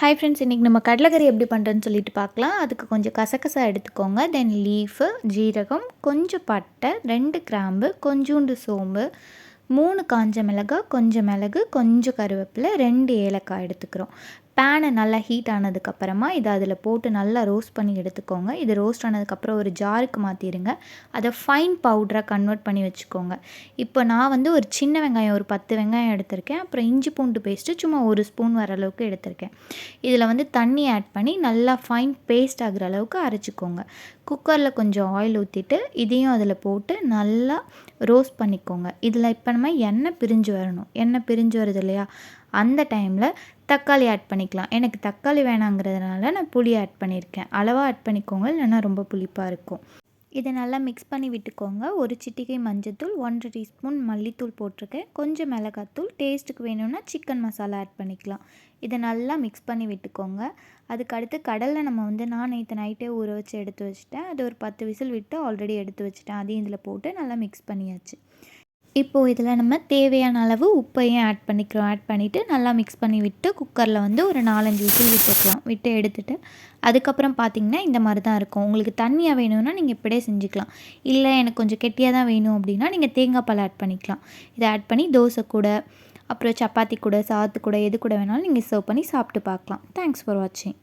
Hi friends இன்றைக்கி நம்ம கடலைக்கறி எப்படி பண்ணுறேன்னு சொல்லிட்டு பார்க்கலாம். அதுக்கு கொஞ்சம் கசகசா எடுத்துக்கோங்க. தென் லீஃபு ஜீரகம் கொஞ்சம் பட்டை ரெண்டு கிராம்பு கொஞ்சோண்டு சோம்பு மூணு காஞ்ச மிளகாய் கொஞ்சம் மிளகு கொஞ்சம் கருவேப்பிலை ரெண்டு ஏலக்காய் எடுத்துக்கிறோம். பேனை நல்லா ஹீட் ஆனதுக்கப்புறமா இதை அதில் போட்டு நல்லா ரோஸ்ட் பண்ணி எடுத்துக்கோங்க. இது ரோஸ்ட் ஆனதுக்கப்புறம் ஒரு ஜாருக்கு மாற்றிடுங்க அதை ஃபைன் பவுடராக கன்வெர்ட் பண்ணி வச்சுக்கோங்க. இப்போ நான் வந்து ஒரு சின்ன வெங்காயம் ஒரு பத்து வெங்காயம் எடுத்திருக்கேன். அப்புறம் இஞ்சி பூண்டு பேஸ்ட்டு சும்மா ஒரு ஸ்பூன் வர அளவுக்கு எடுத்திருக்கேன். இதில் வந்து தண்ணி ஆட் பண்ணி நல்லா ஃபைன் பேஸ்ட் ஆகிற அளவுக்கு அரைச்சிக்கோங்க. குக்கரில் கொஞ்சம் ஆயில் ஊற்றிட்டு இதையும் அதில் போட்டு நல்லா ரோஸ்ட் பண்ணிக்கோங்க. இதில் இப்போ நம்ம எண்ணெய் பிரிஞ்சு வரணும். எண்ணெய் பிரிஞ்சு வருது இல்லையா? அந்த டைமில் தக்காளி ஆட் பண்ணிக்கலாம். எனக்கு தக்காளி வேணாங்கிறதுனால நான் புளி ஆட் பண்ணியிருக்கேன். அளவாக ஆட் பண்ணிக்கோங்க இல்லைன்னா ரொம்ப புளிப்பாக இருக்கும். இதை நல்லா மிக்ஸ் பண்ணி விட்டுக்கோங்க. ஒரு சிட்டிகை மஞ்சத்தூள் ஒன்றரை டீஸ்பூன் மல்லித்தூள் போட்டிருக்கேன். கொஞ்சம் மிளகாத்தூள் டேஸ்ட்டுக்கு வேணும்னா சிக்கன் மசாலா ஆட் பண்ணிக்கலாம். இதை நல்லா மிக்ஸ் பண்ணி விட்டுக்கோங்க. அதுக்கு அடுத்து கடலில் நம்ம வந்து நான் நேற்று நைட்டே ஊற வச்சு எடுத்து வச்சுட்டேன். அது ஒரு பத்து விசில் விட்டு ஆல்ரெடி எடுத்து வச்சுட்டேன். அதையும் இதில் போட்டு நல்லா மிக்ஸ் பண்ணியாச்சு. இப்போது இதில் நம்ம தேவையான அளவு உப்பையும் ஆட் பண்ணிக்கிறோம். ஆட் பண்ணிவிட்டு நல்லா மிக்ஸ் பண்ணி விட்டு குக்கரில் வந்து ஒரு நாலஞ்சு விசில் விட்டுக்கலாம். விட்டு எடுத்துகிட்டு அதுக்கப்புறம் பார்த்திங்கன்னா இந்த மாதிரி தான் இருக்கும். உங்களுக்கு தண்ணியாக வேணும்னா நீங்கள் இப்படியே செஞ்சுக்கலாம். இல்லை எனக்கு கொஞ்சம் கெட்டியாக தான் வேணும் அப்படின்னா நீங்கள் தேங்காய் பால் ஆட் பண்ணிக்கலாம். இதை ஆட் பண்ணி தோசை கூட அப்புறம் சப்பாத்தி கூட சாத்து கூட எது கூட வேணாலும் நீங்கள் சர்வ் பண்ணி சாப்பிட்டு பார்க்கலாம். தேங்க்ஸ் ஃபார் வாட்சிங்